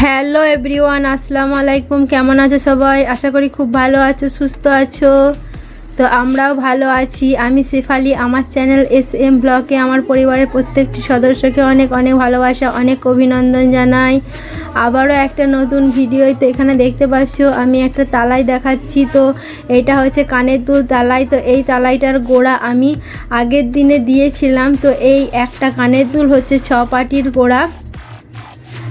Hello everyone আসসালামু আলাইকুম কেমন আছো সবাই? আশা করি খুব ভালো আছো সুস্থ আছো। তো আমরাও ভালো আছি। আমি শেফালি, আমার চ্যানেল এস এম ব্লকে আমার পরিবারের প্রত্যেকটি সদস্যকে অনেক অনেক ভালোবাসা, অনেক অভিনন্দন জানাই। আবারও একটা নতুন ভিডিও তো এখানে দেখতে পাচ্ছ। আমি একটা তালাই দেখাচ্ছি। তো এটা হচ্ছে কানের দুল তালাই। তো এই তালাইটার গোড়া আমি আগের দিনে দিয়েছিলাম। তো এই একটা কানের দুল হচ্ছে ছ পাটির গোড়া।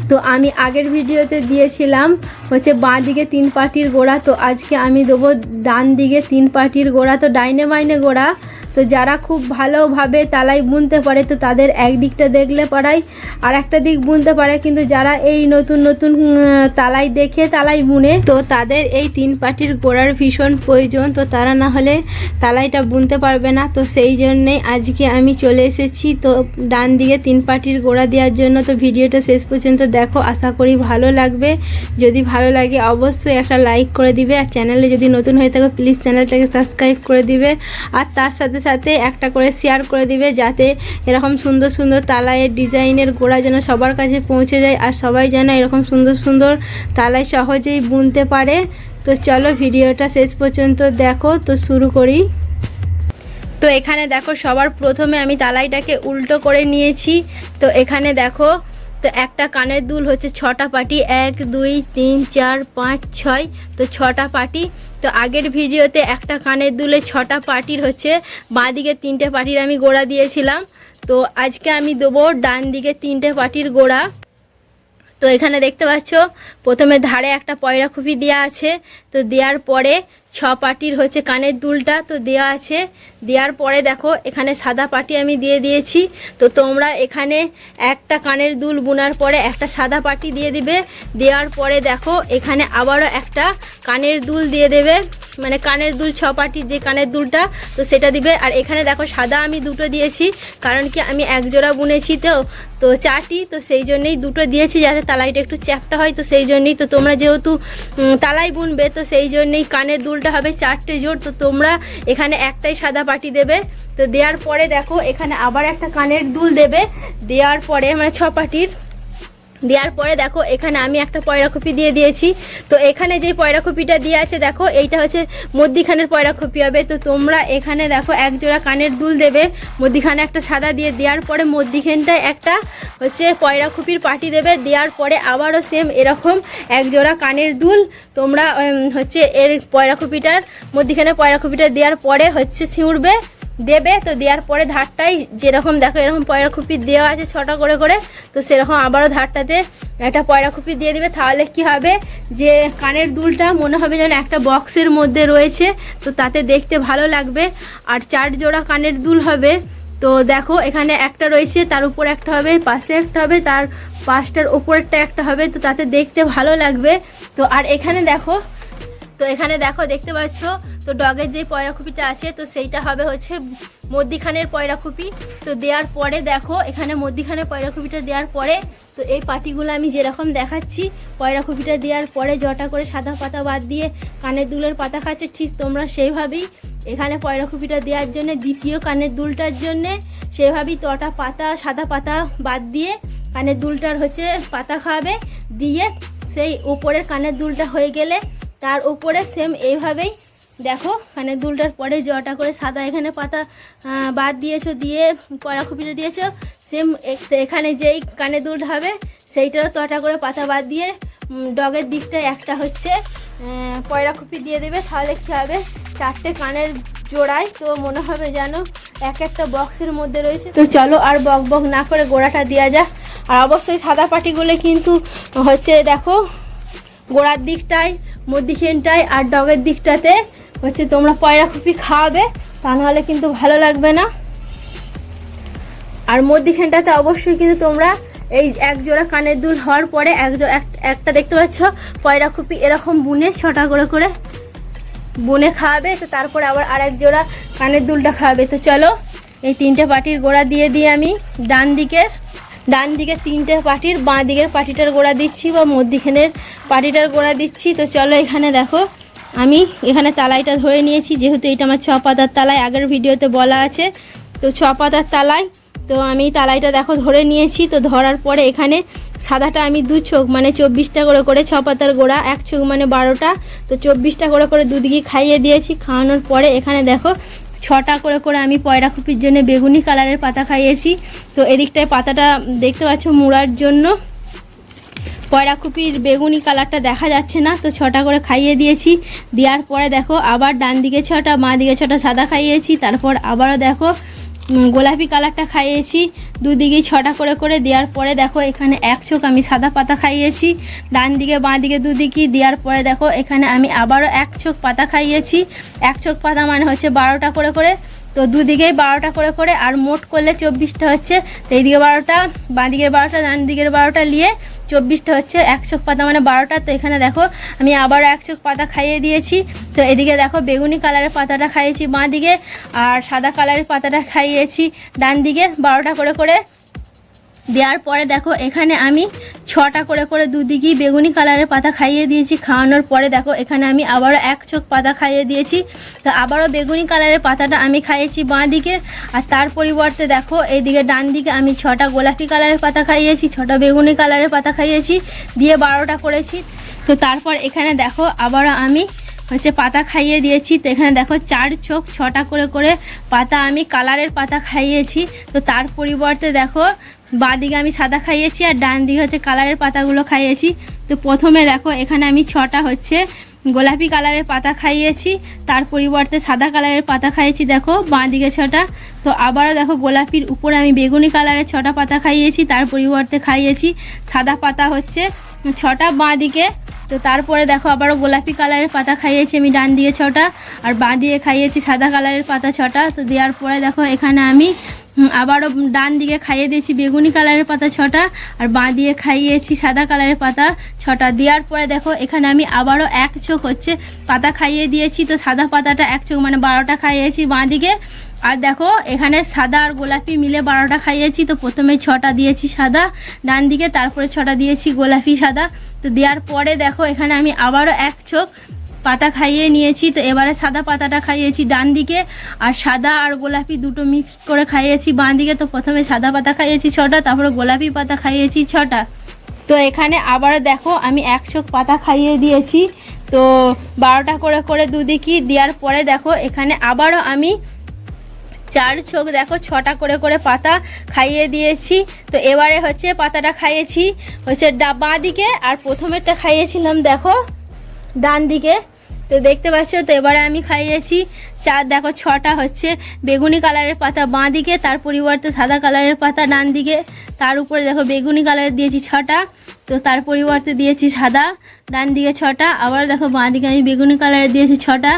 তো আমি আগের ভিডিওতে দিয়েছিলাম হচ্ছে বাঁ দিকে তিন পাটির গোড়া, তো আজকে আমি দেবো ডান দিকে তিন পাটির গোড়া, তো ডাইনে মাইনে গোড়া। তো যারা খুব ভালোভাবে তালাই বুনতে পারে, তো তাদের একদিকটা দেখলে পারাই, আর একটা দিক বুনতে পারে কিন্তু যারা এই নতুন নতুন তালাই দেখে তালাই বুনে, তো তাদের এই তিন পাটির গোড়ার ভীষণ প্রয়োজন। তো তারা না হলে তালাইটা বুনতে পারবে না। তো সেই জন্যেই আজকে আমি চলে এসেছি। তো ডান দিকে তিন পাটির গোড়া দেওয়ার জন্য। তো ভিডিওটা শেষ পর্যন্ত দেখো। আশা করি ভালো লাগবে। যদি ভালো লাগে অবশ্যই একটা লাইক করে দিবে। আর চ্যানেলে যদি নতুন হয়ে থাকো, প্লিজ চ্যানেলটাকে সাবস্ক্রাইব করে দিবে। আর তার সাথে সাথে সাথে একটা করে শেয়ার করে দিবে যাতে এরকম সুন্দর সুন্দর তালাইয়ের ডিজাইনের গোড়া যেন সবার কাছে পৌঁছে যায় আর সবাই যেন এরকম সুন্দর সুন্দর তালাই সহজেই বুনতে পারে। তো চলো ভিডিওটা শেষ পর্যন্ত দেখো, তো শুরু করি। তো এখানে দেখো সবার প্রথমে আমি তালাইটাকে উল্টো করে নিয়েছি। তো এখানে দেখো, তো একটা কানের দুল হচ্ছে ছটা পাটি, এক, দুই, তিন, চার, পাঁচ, ছয়। তো ছটা পাটি তো আগের ভিডিওতে একটা কানের দুলে ছটা পার্টির হচ্ছে বাঁ দিকে তিনটে পার্টির আমি গোড়া দিয়েছিলাম। তো আজকে আমি দেবো ডান দিকে তিনটে পার্টির গোড়া। তো এখানে দেখতে পাচ্ছ, প্রথমে ধারে একটা পয়রা খুপি দেওয়া আছে, তো দেওয়ার পরে ছ পাটির হচ্ছে কানের দুলটা তো দেওয়া আছে, দেওয়ার পরে দেখো এখানে সাদা পাটি আমি দিয়ে দিয়েছি, তো তোমরা এখানে একটা কানের দুল বোনার পরে একটা সাদা পাটি দিয়ে দিবে, দেওয়ার পরে দেখো এখানে আবারও একটা কানের দুল দিয়ে দেবে। মানে কানের দুল ছ পাটির যে কানের দুলটা, তো সেটা দিবে। আর এখানে দেখো সাদা আমি দুটো দিয়েছি, কারণ কি আমি এক জোড়া বুনেছি তো তো চাটি তো সেই জন্যেই দুটো দিয়েছি যাতে তালাইটা একটু চ্যাপটা হয়, তো সেই জন্যেই তো তোমরা যেহেতু তালাই বুনবে, তো সেই জন্যেই কানের দুলটা হবে চারটে জোড়, তো তোমরা এখানে একটাই সাদা পাটি দেবে। তো দেওয়ার পরে দেখো, এখানে আবার একটা কানের দুল দেবে। দেওয়ার পরে মানে ছ পাটির দেওয়ার পরে দেখো, এখানে আমি একটা পয়রাকপি দিয়ে দিয়েছি। তো এখানে যে পয়রাকপিটা দিয়ে আছে, দেখো, এইটা হচ্ছে মধ্যিখানের পয়রাকপি হবে। তো তোমরা এখানে দেখো, এক জোড়া কানের দুল দেবে। মধ্যিখানে একটা সাদা দিয়ে দেওয়ার পরে মধ্যিখানটায় একটা হচ্ছে পয়রাকপির পাটি দেবে। দেওয়ার পরে আবারও সেম এরকম এক জোড়া কানের দুল তোমরা হচ্ছে এর পয়রাকপিটার মধ্যিখানে পয়রাকপিটা দেওয়ার পরে হচ্ছে ছিঁড়বে। দেবে, তো দেওয়ার পরে ধারটাই যেরকম দেখো, এরকম পয়রা খুপি দেওয়া আছে ছটা করে করে, তো সেরকম আবারও ধারটাতে একটা পয়রা খুপি দিয়ে দেবে। তাহলে কি হবে যে কানের দুলটা মনে হবে যেন একটা বক্সের মধ্যে রয়েছে, তো তাতে দেখতে ভালো লাগবে। আর চার জোড়া কানের দুল হবে, তো দেখো এখানে একটা রয়েছে, তার উপর একটা হবে, পাশে একটা হবে, তার পাশটার ওপরটা একটা হবে, তো তাতে দেখতে ভালো লাগবে। তো আর এখানে দেখো তো এখানে দেখো, দেখতে পাচ্ছ? তো ডগের যে পয়রাখুপিটা আছে, তো সেইটা হবে হচ্ছে মধ্যিখানের পয়রাখুপি। তো দেওয়ার পরে দেখো, এখানে মধ্যিখানে পয়রাখুপিটা দেওয়ার পরে, তো এই পাটিগুলো আমি যেরকম দেখাচ্ছি, পয়রাখুপিটা দেওয়ার পরে জটা করে সাদা পাতা বাদ দিয়ে কানের দুলের পাতা খাচ্ছে, ঠিক তোমরা সেইভাবেই এখানে পয়রাখুপিটা দেওয়ার জন্য, দ্বিতীয় কানের দুলটার জন্যে সেভাবেই তটা পাতা, সাদা পাতা বাদ দিয়ে কানের দুলটার হচ্ছে পাতা খাওয়াবে দিয়ে সেই উপরের কানের দুলটা হয়ে গেলে তার উপরে সেম এইভাবেই, দেখো কানের দুলটার পরে জটা করে সাদা এখানে পাতা বাদ দিয়েছ, দিয়ে পরাখুপিটা দিয়েছ সেম এখানে যেই কানে দুল হবে, সেইটারও তটা করে পাতা বাদ দিয়ে ডগের দিকটা একটা হচ্ছে পয়রাখুপি দিয়ে দেবে, তাহলে কী হবে? চারটে কানের জোড়ায়, তো মনে হবে যেন এক একটা বক্সের মধ্যে রয়েছে। তো চলো আর বক বক না করে গোড়াটা দেওয়া যাক। আর অবশ্যই সাদা পাটিগুলো কিন্তু হচ্ছে, দেখো গোড়ার দিকটায় মধ্যিখানটায় আর ডগের দিকটাতে হচ্ছে তোমরা পয়রা খুপি খাওয়াবে, তা নাহলে কিন্তু ভালো লাগবে না। আর মধ্যিখানটাতে অবশ্যই কিন্তু তোমরা এই এক জোড়া কানের দুল হওয়ার পরে এক একটা দেখতে পাচ্ছ পয়রা খুপি এরকম বুনে, ছটা করে করে বুনে খাওয়াবে, তো তারপরে আবার আর এক জোড়া কানের দুলটা খাওয়াবে। তো চলো, এই তিনটে পাটির গোড়া দিয়ে দিয়ে আমি, ডান দিকের। ডান দিকে তিনটে পাটির বাঁ দিকের পাটিটার গোড়া দিচ্ছি বা মধ্যিখানের পাটিটার গোড়া দিচ্ছি। তো চলো এখানে দেখো, আমি এখানে তালাইটা ধরে নিয়েছি, যেহেতু এটা আমার ছ পাতার তালাই আগের ভিডিওতে বলা আছে। তো ছ পাতার তালাই তো আমি তালাইটা দেখো ধরে নিয়েছি, তো ধরার পরে এখানে সাদাটা আমি দু চোখ মানে চব্বিশটা করে করে ছ পাতার গোড়া, এক চোখ মানে বারোটা, তো চব্বিশটা করে করে দুদিকে খাইয়ে দিয়েছি। খাওয়ানোর পরে এখানে দেখো ছটা করে করে আমি পয়রা কপির জন্য বেগুনি কালারের পাতা খাইয়েছি। তো এদিকটায় পাতাটা দেখতে পাচ্ছ মুড়ার জন্য। পয়রাকুপির বেগুনি কালারটা দেখা যাচ্ছে না, তো ছটা করে খাইয়ে দিয়েছি। দেওয়ার পরে দেখো আবার ডান দিকে ছটা মা দিকে ছটা সাদা খাইয়েছি, তারপর আবারও দেখো গোলাপি কালারটা খাইয়েছি। দুদিকেই ছটা করে করে দেওয়ার পরে দেখো, এখানে এক চোখ আমি সাদা পাতা খাইয়েছি। ডান দিকে বাঁ দিকে দুদিকেই দেওয়ার পরে দেখো, এখানে আমি আবারও এক চোখ পাতা খাইয়েছি। এক চোখ পাতা মানে হচ্ছে বারোটা করে করে। তো দুদিকেই বারোটা করে করে, আর মোট করলে চব্বিশটা হচ্ছে। তো এইদিকে বারোটা বাঁ দিকের বারোটা ডান দিকের বারোটা নিয়ে চব্বিশটা হচ্ছে, এক চোখ পাতা মানে বারোটা, তো এখানে দেখো আমি আবার এক চোখ পাতা খাইয়ে দিয়েছি। তো এদিকে দেখো বেগুনি কালারের পাতাটা খাইয়েছি বাঁ দিকে আর সাদা কালারের পাতাটা খাইয়েছি ডান দিকে বারোটা করে করে। দেওয়ার পরে দেখো, এখানে আমি ছটা করে করে দুদিকেই বেগুনি কালারের পাতা খাইয়ে দিয়েছি। খাওয়ানোর পরে দেখো, এখানে আমি আবারও এক চোখ পাতা খাইয়ে দিয়েছি। তো আবারও বেগুনি কালারের পাতাটা আমি খাইয়েছি বাঁ দিকে আর তার পরিবর্তে দেখো, এইদিকে ডান দিকে আমি ছটা গোলাপি কালারের পাতা খাইয়েছি, ছটা বেগুনি কালারের পাতা খাইয়েছি, দিয়ে বারোটা করেছি। তো তারপর এখানে দেখো, আবারও আমি হচ্ছে পাতা খাইয়ে দিয়েছি। তো এখানে দেখো, চার চোখ ছটা করে করে পাতা আমি কালারের পাতা খাইয়েছি। তো তার পরিবর্তে দেখো বাঁদিকে আমি সাদা খাইয়েছি আর ডান দিকে হচ্ছে কালারের পাতাগুলো খাইয়েছি। তো প্রথমে দেখো, এখানে আমি ছটা হচ্ছে গোলাপি কালারের পাতা খাইয়েছি, তার পরিবর্তে সাদা কালারের পাতা খাইয়েছি দেখো, বাঁ দিকে ছটা। তো আবারও দেখো গোলাপির উপরে আমি বেগুনি কালারের ছটা পাতা খাইয়েছি, তার পরিবর্তে খাইয়েছি সাদা পাতা হচ্ছে ছটা বাঁ দিকে। তো তারপরে দেখো আবারও গোলাপি কালারের পাতা খাইয়েছি আমি ডান দিয়ে ছটা, আর বাঁ দিয়ে খাইয়েছি সাদা কালারের পাতা ছটা। তো দেওয়ার পরে দেখো এখানে আমি আবারও ডান দিকে খাইয়ে দিয়েছি বেগুনি কালারের পাতা ছটা, আর বাঁ দিয়ে খাইয়েছি সাদা কালারের পাতা ছটা। দেওয়ার পরে দেখো, এখানে আমি আবারও এক চোখ হচ্ছে পাতা খাইয়ে দিয়েছি, তো সাদা পাতাটা এক চোখ মানে বারোটা খাইয়েছি বাঁ দিকে। আর দেখো, এখানে সাদা আর গোলাপি মিলে বারোটা খাইয়েছি, তো প্রথমে ছটা দিয়েছি সাদা, ডান দিকে তারপরে ছটা দিয়েছি গোলাপি সাদা। তো দেওয়ার পরে দেখো, এখানে আমি আবারও এক চোখ পাতা খাইয়ে নিয়েছি, তো এবারে সাদা পাতাটা খাইয়েছি ডান দিকে, আর সাদা আর গোলাপি দুটো মিক্স করে খাইয়েছি বাঁ দিকে, তো প্রথমে সাদা পাতা খাইয়েছি ছটা, তারপরে গোলাপি পাতা খাইয়েছি ছটা। তো এখানে আবারও দেখো, আমি এক চোখ পাতা খাইয়ে দিয়েছি, তো বারোটা করে করে দুদিকই দেওয়ার পরে দেখো, এখানে আবারও আমি চার চোখ দেখো, ছটা করে করে পাতা খাইয়ে দিয়েছি। তো এবারে হচ্ছে পাতাটা খাইয়েছি, হচ্ছে বাঁ দিকে, আর প্রথমেরটা খাইয়েছিলাম দেখো ডান দিকে তো দেখতে পাচ্ছ, তো এবারে আমি খাইয়েছি। চার, দেখো, ছটা হচ্ছে বেগুনি কালারের পাতা বাঁ দিকে তার পরিবর্তে সাদা কালারের পাতা ডান দিকে তার উপরে দেখো, বেগুনি কালারের দিয়েছি ছটা, তো তার পরিবর্তে দিয়েছি সাদা ডান দিকে ছটা। আবার দেখো বাঁ দিকে আমি বেগুনি কালারের দিয়েছি ছটা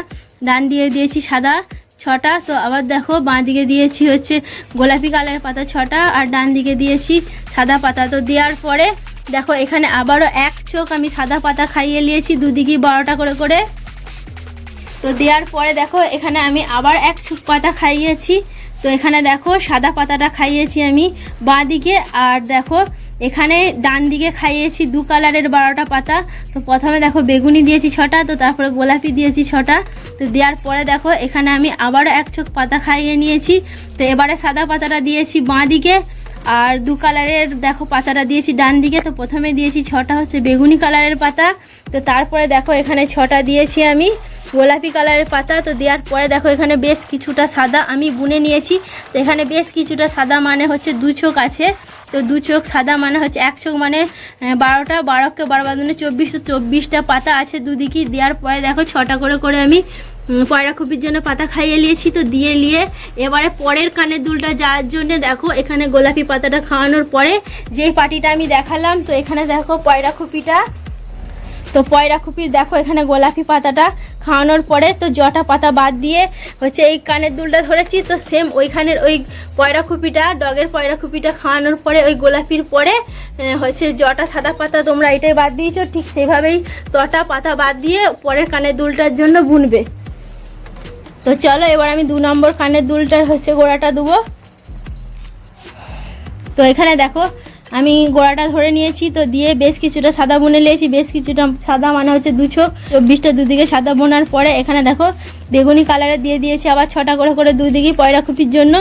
ডান দিয়ে দিয়েছি সাদা ছটা। তো আবার দেখো বাঁ দিকে দিয়েছি হচ্ছে গোলাপি কালারের পাতা ছটা, আর ডান দিকে দিয়েছি সাদা পাতা। তো দেওয়ার পরে দেখো, এখানে আবারও এক চোখ আমি সাদা পাতা খাইয়ে নিয়েছি, দুদিকেই বারোটা করে করে। তো দেওয়ার পরে দেখো, এখানে আমি আবার এক চোখ পাতা খাইয়েছি। তো এখানে দেখো, সাদা পাতাটা খাইয়েছি আমি বাঁ দিকে আর দেখো, এখানে ডান দিকে খাইয়েছি দু কালারের বারোটা পাতা। তো প্রথমে দেখো, বেগুনি দিয়েছি ছটা, তো তারপরে গোলাপি দিয়েছি ছটা। তো দেওয়ার পরে দেখো, এখানে আমি আবারও এক চোখ পাতা খাইয়ে নিয়েছি। তো এবারে সাদা পাতাটা দিয়েছি বাঁ দিকে আর দু কালারের, দেখো পাতাটা দিয়েছি ডান দিকে, তো প্রথমে দিয়েছি ছটা হচ্ছে বেগুনি কালারের পাতা। তো তারপরে দেখো এখানে ছটা দিয়েছি আমি গোলাপি কালারের পাতা। তো দেওয়ার পরে দেখো এখানে বেশ কিছুটা সাদা আমি বুনে নিয়েছি। তো এখানে বেশ কিছুটা সাদা মানে হচ্ছে দু চোখ আছে। তো দু চোখ সাদা মানে হচ্ছে এক চোখ মানে বারোটা, বারোকে বারো বাদনে চব্বিশ, তো চব্বিশটা পাতা আছে দুদিকেই। দেওয়ার পরে দেখো ছটা করে করে আমি উম, পয়রা খুপির জন্য পাতা খাইয়ে নিয়েছি তো দিয়ে নিয়ে। এবারে পরের কানের দুলটা যাওয়ার জন্য দেখো এখানে গোলাপি পাতাটা খাওয়ানোর পরে যেই পাটিটা আমি দেখালাম তো এখানে দেখো পয়রা খুপিটা তো পয়রা খুপির দেখো এখানে গোলাপি পাতাটা খাওয়ানোর পরে তো জটা পাতা বাদ দিয়ে হচ্ছে এই কানের দুলটা ধরেছি তো সেম ওইখানের ওই পয়রা খুপিটা ডগের পয়রা খুপিটা খাওয়ানোর পরে ওই গোলাপির পরে হচ্ছে জটা সাদা পাতা তোমরা এটাই বাদ দিয়েছ ঠিক সেভাবেই তটা পাতা বাদ দিয়ে পরের কানের দুলটার জন্য বুনবে। তো চলো, এবার আমি দু নম্বর কানের দুলটার হচ্ছে গোড়াটা দেবো তো এখানে দেখো, আমি গোড়াটা ধরে নিয়েছি, তো দিয়ে বেশ কিছুটা সাদা বুনে নিয়েছি, বেশ কিছুটা সাদা মানে হচ্ছে দু চোখ চব্বিশটা দুদিকে সাদা বোনার পরে এখানে দেখো, বেগুনি কালারে দিয়ে দিয়েছি আবার ছটা করে করে দুদিকে পয়রা কুপির জন্য।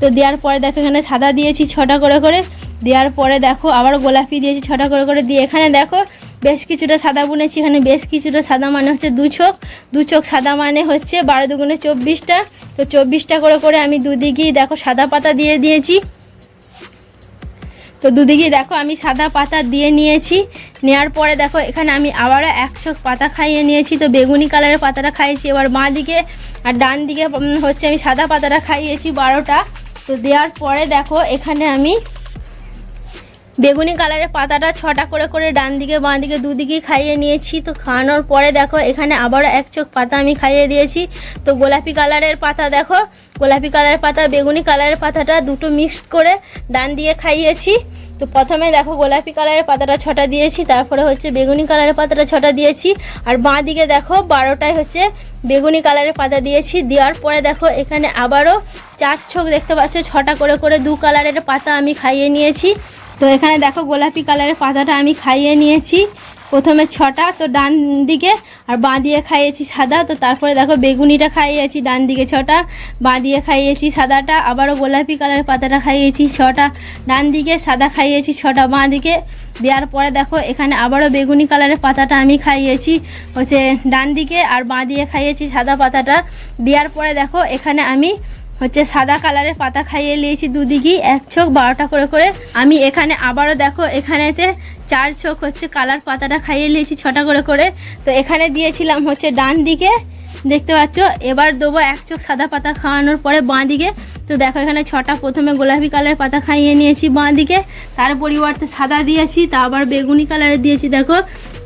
তো দেওয়ার পরে দেখো, এখানে সাদা দিয়েছি ছটা করে করে, দেওয়ার পরে দেখো, আবার গোলাপি দিয়েছি ছটা করে করে দিয়ে এখানে দেখো বেশ কিছুটা সাদা বুনেছি, এখানে বেশ কিছুটা সাদা মানে হচ্ছে দু চোখ। দু চোখ সাদা মানে হচ্ছে বারো দুগুণে চব্বিশটা। তো চব্বিশটা করে করে আমি দুদিকেই দেখো সাদা পাতা দিয়ে দিয়েছি। তো দুদিকে দেখো আমি সাদা পাতা দিয়ে নিয়েছি। নেওয়ার পরে দেখো এখানে আমি আবারও এক চোখ পাতা খাইয়ে নিয়েছি। তো বেগুনি কালারের পাতাটা খাইয়েছি, এবার বাঁ দিকে আর ডান দিকে হচ্ছে আমি সাদা পাতাটা খাইয়েছি বারোটা। তো দেওয়ার পরে দেখো এখানে আমি বেগুনি কালারের পাতাটা ছটা করে করে ডান দিকে, বাঁ দিকে দুদিকেই খাইয়ে নিয়েছি। তো খাওয়ানোর পরে দেখো, এখানে আবারও এক চোখ পাতা আমি খাইয়ে দিয়েছি। তো গোলাপি কালারের পাতা দেখো, গোলাপি কালারের পাতা, বেগুনি কালারের পাতাটা দুটো মিক্সড করে ডান দিয়ে খাইয়েছি। তো প্রথমে দেখো, গোলাপি কালারের পাতাটা ছটা দিয়েছি, তারপরে হচ্ছে বেগুনি কালারের পাতাটা ছটা দিয়েছি। আর বাঁ দিকে দেখো, বারোটায় হচ্ছে বেগুনি কালারের পাতা দিয়েছি। দেওয়ার পরে দেখো, এখানে আবারও চার চোখ দেখতে পাচ্ছ, ছটা করে করে দু কালারের পাতা আমি খাইয়ে নিয়েছি। তো এখানে দেখো গোলাপি কালারের পাতাটা আমি খাইয়ে নিয়েছি। প্রথমে ছটা, তো ডান দিকে, আর বাঁ দিয়ে খাইয়েছি সাদা। তো তারপরে দেখো বেগুনিটা খাইয়েছি, ডান দিকে ছটা, বাঁ দিয়ে খাইয়েছি সাদাটা, আবারও গোলাপি কালারের পাতাটা খাইয়েছি ছটা, ডান দিকে সাদা খাইয়েছি ছটা, বাঁ দিকে। দেওয়ার পরে দেখো এখানে আবারও বেগুনি কালারের পাতাটা আমি খাইয়েছি, হচ্ছে ডান দিকে আর বাঁ দিয়ে খাইয়েছি সাদা পাতাটা। দেওয়ার পরে দেখো এখানে আমি হচ্ছে সাদা কালারের পাতা খাইয়ে নিয়েছি দুদিকেই, এক চোখ বারোটা করে করে। আমি এখানে আবারও দেখো, এখানেতে চার চোখ হচ্ছে কালার পাতাটা খাইয়ে নিয়েছি ছটা করে করে। তো এখানে দিয়েছিলাম হচ্ছে ডান দিকে, দেখতে পাচ্ছ? এবার দেবো এক চোখ সাদা পাতা খাওয়ানোর পরে বাঁ দিকে। তো দেখো এখানে ছটা, প্রথমে গোলাপি কালারের পাতা খাইয়ে নিয়েছি বাঁ দিকে। তার পরিবর্তে সাদা দিয়েছি, তা আবার বেগুনি কালারের দিয়েছি, দেখো।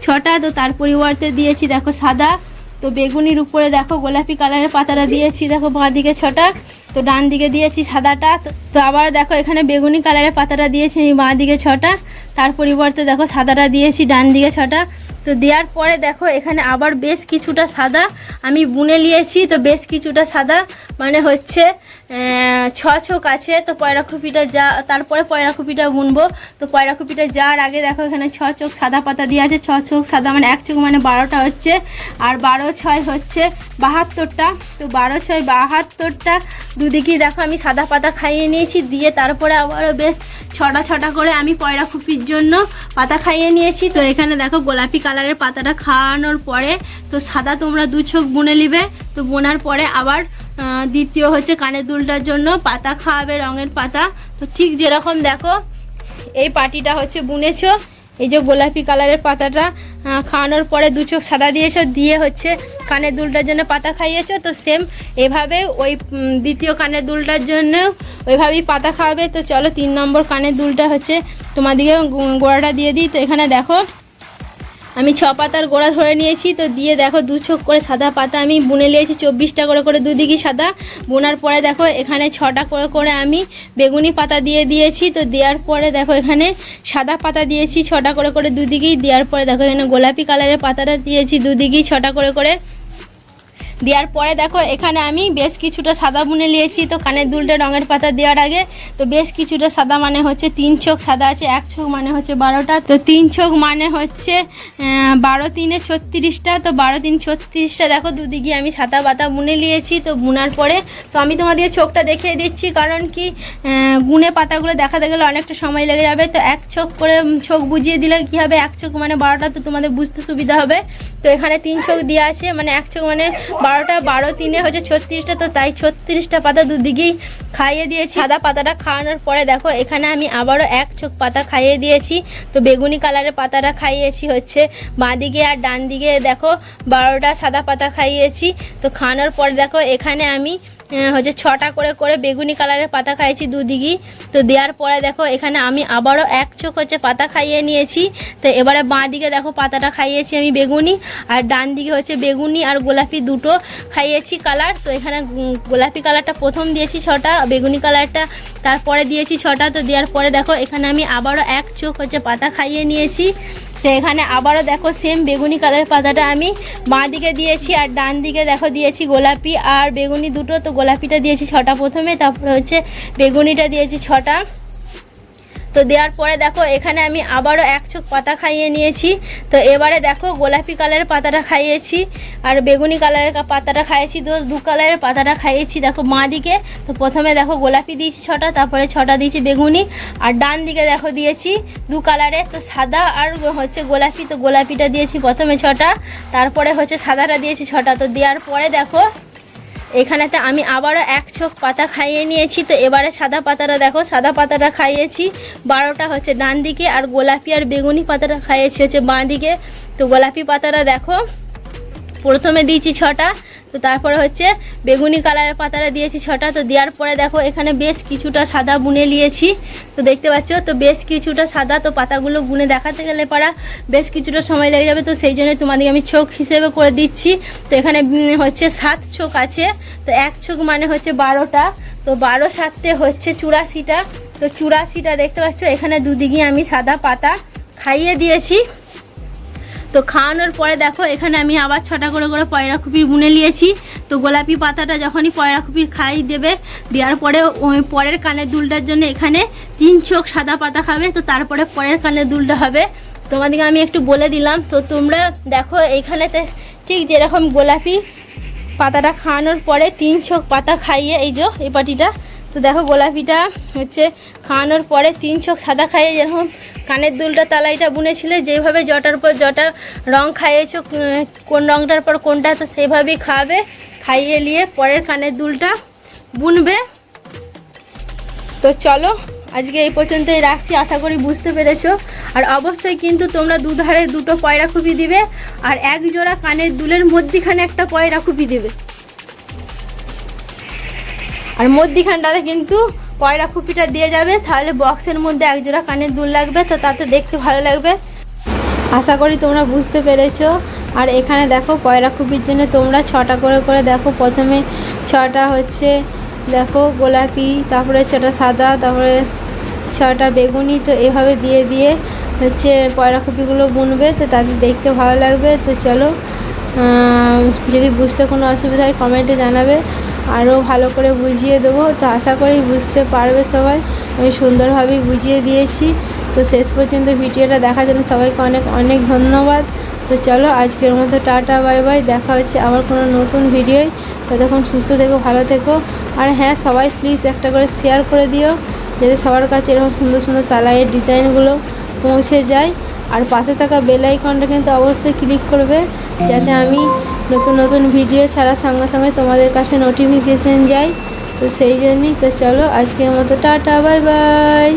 ছটা, তো তার পরিবর্তে দিয়েছি, দেখো সাদা। তো বেগুনির উপরে দেখো গোলাপি কালারের পাতাটা দিয়েছি, দেখো বাঁ দিকে ছটা, তো ডান দিকে দিয়েছি সাদাটা, তো- আবার দেখো এখানে বেগুনি কালারের পাতাটা দিয়েছি, আমি বাঁ দিকে ছটা, তার পরিবর্তে দেখো সাদাটা দিয়েছি, ডান দিকে ছটা তো দেওয়ার পরে দেখো, এখানে আবার বেশ কিছুটা সাদা আমি বুনে নিয়েছি। তো বেশ কিছুটা সাদা মানে হচ্ছে ছ চোখ আছে। তো পয়রাখুপিটা যা, তারপরে পয়রাখুপিটা বুনবো। তো পয়রাখুপিটা যাওয়ার আগে দেখো, এখানে ছ চোখ সাদা পাতা দিয়ে আছে। ছ চোখ সাদা মানে এক চোখ মানে বারোটা হচ্ছে। আর বারো ছয় হচ্ছে বাহাত্তরটা। তো বারো ছয় বাহাত্তরটা দুদিকেই দেখো, আমি সাদা পাতা খাইয়ে নিয়েছি। দিয়ে তারপরে আবারও বেশ ছটা ছটা করে আমি পয়রা খুপির জন্য পাতা খাইয়ে নিয়েছি। তো এখানে দেখো গোলাপি কালারের পাতাটা খাওয়ানোর পরে, তো সাদা তোমরা দু চোখ বুনে নিবে। তো বোনার পরে আবার দ্বিতীয় হচ্ছে কানের দুলটার জন্য পাতা খাওয়াবে রঙের পাতা। তো ঠিক যেরকম দেখো, এই পাটিটা হচ্ছে বুনেছো। এই যে গোলাপি কালারের পাতাটা খাওয়ানোর পরে দু চোখ সাদা দিয়েছ, দিয়ে হচ্ছে কানের দুলটার জন্য পাতা খাইয়েছো, তো সেম এভাবে ওই দ্বিতীয় কানের দুলটার জন্য ওইভাবেই পাতা খাওয়াবে। তো চলো তিন নম্বর কানের দুলটা হচ্ছে তোমাদিকে গোড়াটা দিয়ে দিই। তো এখানে দেখো আমি ছ পাতার গোড়া ধরে নিয়েছি, তো দিয়ে দেখো দু চোখ করে সাদা পাতা আমি বুনে নিয়েছি, চব্বিশটা করে করে দুদিকে সাদা। বোনার পরে দেখো এখানে ছটা করে করে আমি বেগুনি পাতা দিয়ে দিয়েছি, তো দেওয়ার পরে দেখো এখানে সাদা পাতা দিয়েছি, ছটা করে করে দুদিকেই। দেওয়ার পরে দেখো এখানে গোলাপি কালারের পাতাটা দিয়েছি, দুদিকেই ছটা করে করে দেওয়ার পরে দেখো, এখানে আমি বেশ কিছুটা সাদা বুনে নিয়েছি। তো কানের দুলটা রঙের পাতা দেওয়ার আগে, তো বেশ কিছুটা সাদা মানে হচ্ছে তিন চোখ সাদা আছে, এক চোখ মানে হচ্ছে বারোটা। তো তিন চোখ মানে হচ্ছে বারো তিনে ছত্রিশটা। তো বারো তিন ছত্রিশটা দেখো, দুদিকে আমি সাদা পাতা বুনে নিয়েছি। তো বুনার পরে, তো আমি তোমাদের চোখটা দেখিয়ে দিচ্ছি, কারণ কি গুনে পাতাগুলো দেখাতে গেলে অনেকটা সময় লেগে যাবে। তো এক চোখ করে চোখ বুঝিয়ে দিলে কী হবে, এক চোখ মানে বারোটা, তো তোমাদের বুঝতে সুবিধা হবে। তো এখানে তিন চোখ দেওয়া আছে মানে এক চোখ মানে বারোটা, বারো তিনে হচ্ছে ছত্রিশটা, তো তাই ছত্রিশটা পাতা দুদিকেই খাইয়ে দিয়েছি। সাদা পাতাটা খাওয়ানোর পরে দেখো, এখানে আমি আবারও এক চোখ পাতা খাইয়ে দিয়েছি। তো বেগুনি কালারের পাতাটা খাইয়েছি হচ্ছে বাঁ দিকে আর ডান দিকে দেখো, বারোটা সাদা পাতা খাইয়েছি। তো খাওয়ানোর পরে দেখো, এখানে আমি হচ্ছে ছটা করে করে বেগুনি কালারের পাতা খাইয়েছি দুদিকেই। তো দেওয়ার পরে দেখো, এখানে আমি আবারও এক চোখ হচ্ছে পাতা খাইয়ে নিয়েছি। তো এবারে বাঁ দিকে দেখো পাতাটা খাইয়েছি আমি বেগুনি, আর ডান দিকে হচ্ছে বেগুনি আর গোলাপি দুটো খাইয়েছি কালার। তো এখানে গোলাপি কালারটা প্রথম দিয়েছি ছটা, বেগুনি কালারটা তারপরে দিয়েছি ছটা। তো দেওয়ার পরে দেখো, এখানে আমি আবারও এক চোখ হচ্ছে পাতা খাইয়ে নিয়েছি। তো এখানে আবারও দেখো সেম বেগুনি কালারের পাতাটা আমি বাঁ দিকে দিয়েছি আর ডান দিকে দেখো দিয়েছি গোলাপি আর বেগুনি দুটো, তো গোলাপিটা দিয়েছি ছটা প্রথমে, তারপরে হচ্ছে বেগুনিটা দিয়েছি ছটা। তো দেওয়ার পরে দেখো, এখানে আমি আবারও এক চোখ পাতা খাইয়ে নিয়েছি। তো এবারে দেখো, গোলাপি কালারের পাতাটা খাইয়েছি আর বেগুনি কালারের পাতাটা খাইয়েছি তো দু কালারের পাতাটা খাইয়েছি। দেখো, মা দিকে, তো প্রথমে দেখো গোলাপি দিয়েছি ছটা, তারপরে ছটা দিয়েছি বেগুনি আর ডান দিকে দেখো দিয়েছি দু কালারে তো সাদা আর হচ্ছে গোলাপি, তো গোলাপিটা দিয়েছি প্রথমে ছটা, তারপরে হচ্ছে সাদাটা দিয়েছি ছটা। তো দেওয়ার পরে দেখো এখানেতে আমি আবারও এক চোখ পাতা খাইয়ে নিয়েছি। তো এবারে সাদা পাতাটা দেখো, সাদা পাতাটা খাইয়েছি। বারোটা হচ্ছে ডান দিকে আর গোলাপি আর বেগুনি পাতাটা খাইয়েছি হচ্ছে বাঁ দিকে। তো গোলাপি পাতাটা দেখো, প্রথমে দিয়েছি ছটা তো তারপরে হচ্ছে বেগুনি কালারের পাতাটা দিয়েছি ছটা, তো দেওয়ার পরে দেখো এখানে বেশ কিছুটা সাদা বুনে নিয়েছি। তো দেখতে পাচ্ছ, তো বেশ কিছুটা সাদা, তো পাতাগুলো গুনে দেখাতে গেলে পারা বেশ কিছুটা সময় লেগে যাবে, তো সেই জন্য তোমাদেরকে আমি চোখ হিসেবে করে দিচ্ছি। তো এখানে হচ্ছে সাত চোখ আছে, তো এক চোখ মানে হচ্ছে বারোটা, তো বারো সাততে হচ্ছে চুরাশিটা, তো চুরাশিটা দেখতে পাচ্ছ, এখানে দুদিকে আমি সাদা পাতা খাইয়ে দিয়েছি। তো খাওয়ানোর পরে দেখো, এখানে আমি আবার ছটা করে করে পয়রা খুপির বুনে নিয়েছি। তো গোলাপি পাতাটা যখনই পয়রা খুপির খাই দেবে, দেওয়ার পরে ওই পরের কানের দুলটার জন্য এখানে তিন চোখ সাদা পাতা খাবে, তো তারপরে পরের কানের দুলটা হবে। তোমাদেরকে আমি একটু বলে দিলাম, তো তোমরা দেখো এইখানেতে ঠিক যেরকম গোলাপি পাতাটা খাওয়ানোর পরে তিন চোখ পাতা খাইয়ে এই যে, এই পাটিটা তো দেখো গোলাপিটা হচ্ছে খাওয়ানোর পরে তিন চোখ সাদা খাইয়ে যেরকম কানের দুলটা, তালাইটা বুনেছিলে, যেভাবে জটার পর জটা রং খাইয়েছো কোন রংটার পর কোনটা, তো সেভাবেই খাওয়াবে খাইয়ে নিয়ে পরের কানের দুলটা বুনবে। তো চলো, আজকে এই পর্যন্তই রাখছি, আশা করি বুঝতে পেরেছ। আর অবশ্যই কিন্তু তোমরা দুধারে দুটো পয়রা খুপি দিবে, আর এক জোড়া কানের দুলের মধ্যিখানে একটা পয়রা খুপি দেবে। আর মধ্যিখানটাতে কিন্তু পয়রা খুপিটা দিয়ে যাবে, তাহলে বক্সের মধ্যে এক জোড়া কানের দুল লাগবে, তো তাতে দেখতে ভালো লাগবে। আশা করি তোমরা বুঝতে পেরেছ। আর এখানে দেখো পয়রা খুপির জন্য তোমরা ছটা করে করে দেখো। প্রথমে ছটা হচ্ছে দেখো গোলাপি, তারপরে ছটা সাদা, তারপরে ছটা বেগুনি, তো এভাবে দিয়ে দিয়ে হচ্ছে পয়রা খুপিগুলো বুনবে, তো তাদের দেখতে ভালো লাগবে। তো চলো যদি বুঝতে কোনো অসুবিধা হয় কমেন্টে জানাবে। আরও ভালো করে বুঝিয়ে দেবো। তো আশা করি বুঝতে পারবে সবাই। আমি সুন্দরভাবেই বুঝিয়ে দিয়েছি। তো শেষ পর্যন্ত ভিডিওটা দেখার জন্য সবাইকে অনেক অনেক ধন্যবাদ। তো চলো, আজকের মতো টাটা, বাই বাই। দেখা হচ্ছে আবার কোনো নতুন ভিডিওয়। ততক্ষণ সুস্থ থেকো, ভালো থেকো। আর হ্যাঁ সবাই প্লিজ একটা করে শেয়ার করে দিও, যাতে সবার কাছে এরকম সুন্দর সুন্দর তালাইয়ের ডিজাইনগুলো পৌঁছে যায়। আর পাশে থাকা বেল আইকনটা কিন্তু অবশ্যই ক্লিক করবে, যাতে আমি নতুন নতুন ভিডিও ছাড়ার সঙ্গে সঙ্গে তোমাদের কাছে নোটিফিকেশান যায়। তো সেই জন্যই তো চলো আজকের মতো টাটা বাই বাই